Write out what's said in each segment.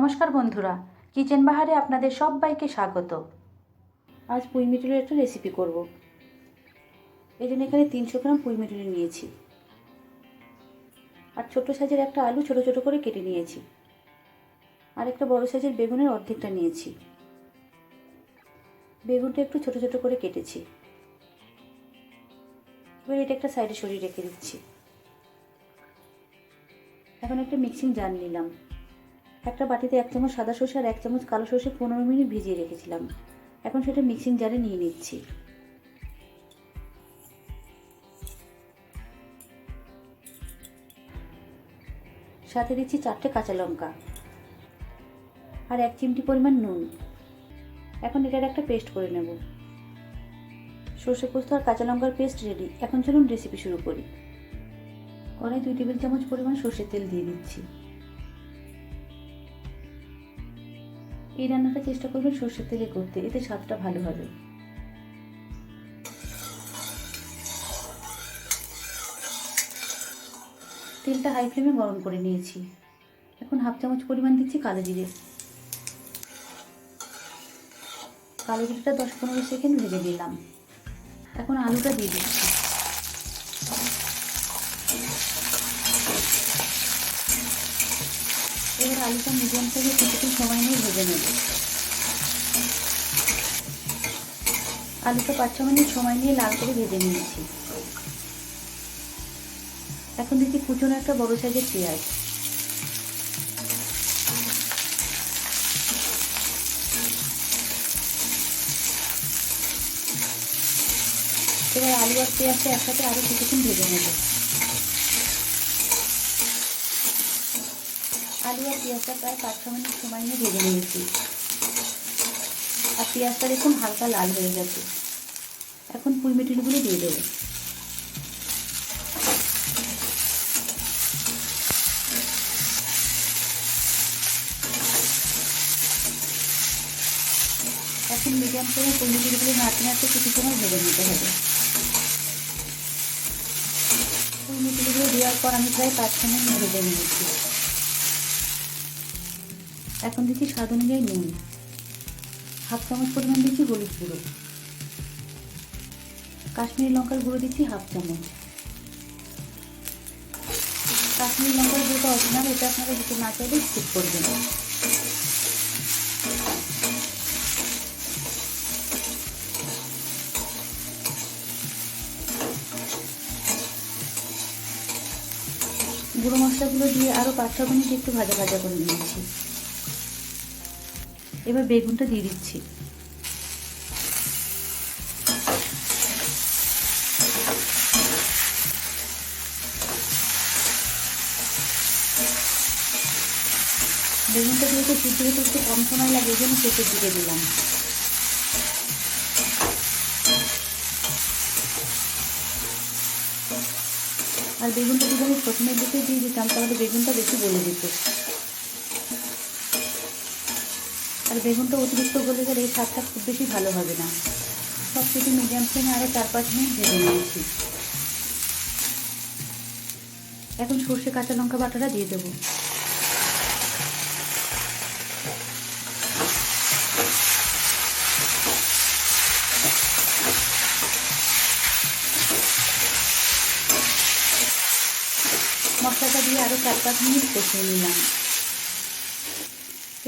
নমস্কার বন্ধুরা, কিচেন বাহারে আপনাদের সবাইকে স্বাগত। আজ পুঁই মিটুলের একটা রেসিপি করব। এই জন্য এখানে তিনশো গ্রাম পুঁই মিটুলি নিয়েছি। আর ছোটো সাইজের একটা আলু ছোটো ছোটো করে কেটে নিয়েছি। আর একটা বড় সাইজের বেগুনের অর্ধেকটা নিয়েছি। বেগুনটা একটু ছোটো ছোটো করে কেটেছি। এবার এটা একটা সাইডে সরিয়ে রেখে দিচ্ছি। এখন একটা মিক্সিং জার নিলাম। একটা বাটিতে এক চামচ সাদা সর্ষে আর এক চামচ কালো সর্ষে পনেরো মিনিট ভিজিয়ে রেখেছিলাম। এখন সেটা মিক্সিং জারে নিয়ে নিচ্ছি। সাথে দিচ্ছি চারটে কাঁচা লঙ্কা আর এক চিমটি পরিমাণ নুন। এখন এটার একটা পেস্ট করে নেব। সর্ষে পোস্ত আর কাঁচা লঙ্কার পেস্ট রেডি এখন চলুন রেসিপি শুরু করি। কড়াই দুই টেবিল চামচ পরিমাণ সর্ষের তেল দিয়ে দিচ্ছি। এই রান্নাটা চেষ্টা করবেন সর্ষের তেলে করতে, এতে স্বাদটা ভালো হবে। তেলটা হাই ফ্লেমে গরম করে নিয়েছি। এখন হাফ চামচ পরিমাণ দিচ্ছি কালো জিরে। কালো জিরেটা দশ পনেরো সেকেন্ড ভেজে দিলাম এখন আলুটা দিয়ে দিচ্ছি। এবার আলুটা মিডিয়াম থেকে কিছুক্ষণ সময় নিয়ে ভেজে নেব। আলুটা পাঁচ ছ মিনিট সময় নিয়ে লাল করে ভেজে নিয়েছি। এখন দিচ্ছি কুচনো একটা বড় সাইজের পেঁয়াজ। এবার আলু আর পেঁয়াজটা একসাথে আরও কিছুক্ষণ ভেজে নেব। আলু আর পেঁয়াজটা প্রায় পাঁচ ছ মিনিট সময় নিয়ে ভেজে নিয়েছি। আর পেঁয়াজটা দেখুন হালকা লাল হয়ে গেছে। এখন পুঁই মিটুলিগুলো দিয়ে দেবো। এখন মিডিয়াম করে পুঁই মিটুলিগুলো নাড়তে নাড়তে কিছু সময় ভেজে নিতে হবে। পুঁই মিটুলিগুলো দেওয়ার পর আমি প্রায় পাঁচ ছ মিনিট ভেজে নিয়েছি। এখন দিচ্ছি স্বাদ অনুযায়ী নুন। হাফ চামচ পরিমাণ দিচ্ছি হলুদ গুঁড়ো। কাশ্মীরি লঙ্কার গুঁড়ো দিচ্ছি হাফ চামচ। কাশ্মীরি লঙ্কার গুঁড়োটা অরিজিনাল, এটা আপনারা দিতে না চাইলে স্কিপ করবেন। গুঁড়ো মশলাগুলো দিয়ে আরও পাঁচ ছ মিনিট একটু ভাজা ভাজা করে নিয়েছি এবার বেগুনটা দিয়ে দিচ্ছি। বেগুনটা দিয়েতে সিদ্ধ হতে একটু কম সময় লাগে, এই জন্য শেষের দিকে দিলাম। আর বেগুনটা যদি আমি প্রথমের দিকে দিয়ে দিতাম, তাহলে বেগুনটা বেশি গলে যেত আর বেগুনটা অতিরিক্ত গলে গেলে এই স্বাদটা খুব বেশি ভালো হবে না। সব কিছু মিডিয়াম ফ্লেমে আরও চার পাঁচ মিনিট ভেজে নিয়েছি। এখন সর্ষে কাঁচা লঙ্কা বাটাটা দিয়ে দেবো। মশলাটা দিয়ে আরও চার পাঁচ মিনিট কষিয়ে নিলাম।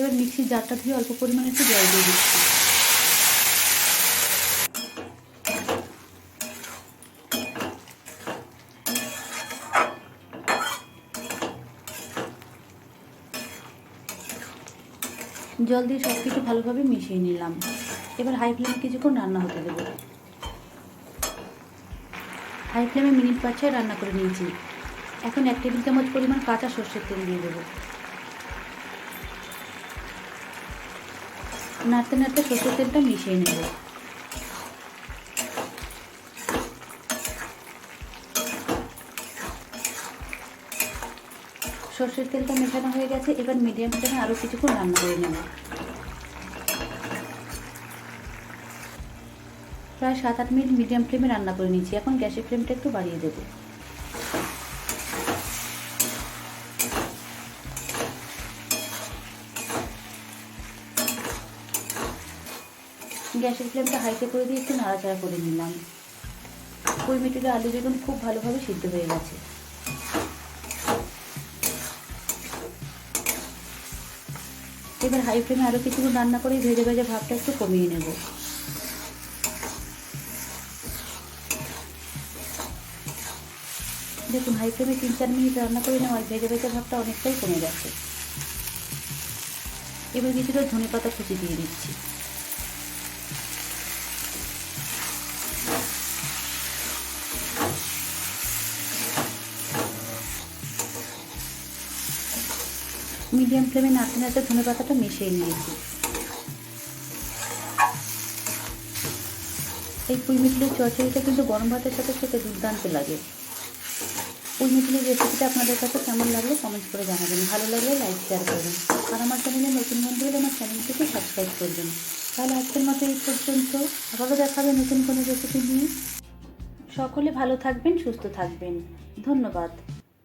এবার মিক্সির জারটা ধুয়ে অল্প পরিমাণে একটু জল দিয়ে দিচ্ছি। জল দিয়ে সব কিছু ভালোভাবে মিশিয়ে নিলাম। এবার হাই ফ্লেমে কিছুক্ষণ রান্না হতে দেবো। হাই ফ্লেমে মিনিট পাঁচ রান্না করে নিয়েছি। এখন এক টেবিল চামচ পরিমাণ কাঁচা সর্ষের তেল দিয়ে দেবো। নাড়তে নাড়তে সর্ষের তেলটা মিশিয়ে নেব। সর্ষের তেলটা মেশানো হয়ে গেছে, এবার মিডিয়াম ফ্লেমে আরও কিছুক্ষণ রান্না করে নেব। প্রায় সাত আট মিনিট মিডিয়াম ফ্লেমে রান্না করে নিয়েছি, এখন গ্যাসের ফ্লেমটা একটু বাড়িয়ে দেবো। গ্যাসের ফ্লেমটা হাইতে করে দিয়ে একটু নাড়াচাড়া করে নিলাম। মিটুলে আলু বেগুন খুব ভালোভাবে সিদ্ধ হয়ে গেছে। এবার হাই ফ্লেমে আরও কিছুক্ষণ রান্না করে ভেজে ভেজে ভাবটা একটু কমিয়ে নেব। দেখুন, হাই ফ্লেমে তিন চার মিনিট রান্না করে নেওয়ার ভেজে ভেজে ভাবটা অনেকটাই কমে গেছে। এবার কিছুটা ধনে পাতা কুচি দিয়ে দিচ্ছি। মিডিয়াম ফ্লেমে নাড়তে নাড়তে ধনে পাতাটা মিশিয়ে নিয়েছি এই পুঁই মিটলির চচড়িটা কিন্তু গরম ভাতের সাথে খেতে দুর্দান্ত লাগে। পুঁই মিটলির রেসিপিটা আপনাদের কাছে কেমন লাগল কমেন্ট করে জানাবেন। ভালো লাগলে লাইক শেয়ার করবেন। আর আমার চ্যানেলে নতুন বন্ধু হলে আমার চ্যানেলটিকে সাবস্ক্রাইব করবেন। তাহলে আজকের মতো এই পর্যন্ত। আবারও দেখাবে নতুন কোনো রেসিপি নিয়ে। সকলে ভালো থাকবেন, সুস্থ থাকবেন। ধন্যবাদ।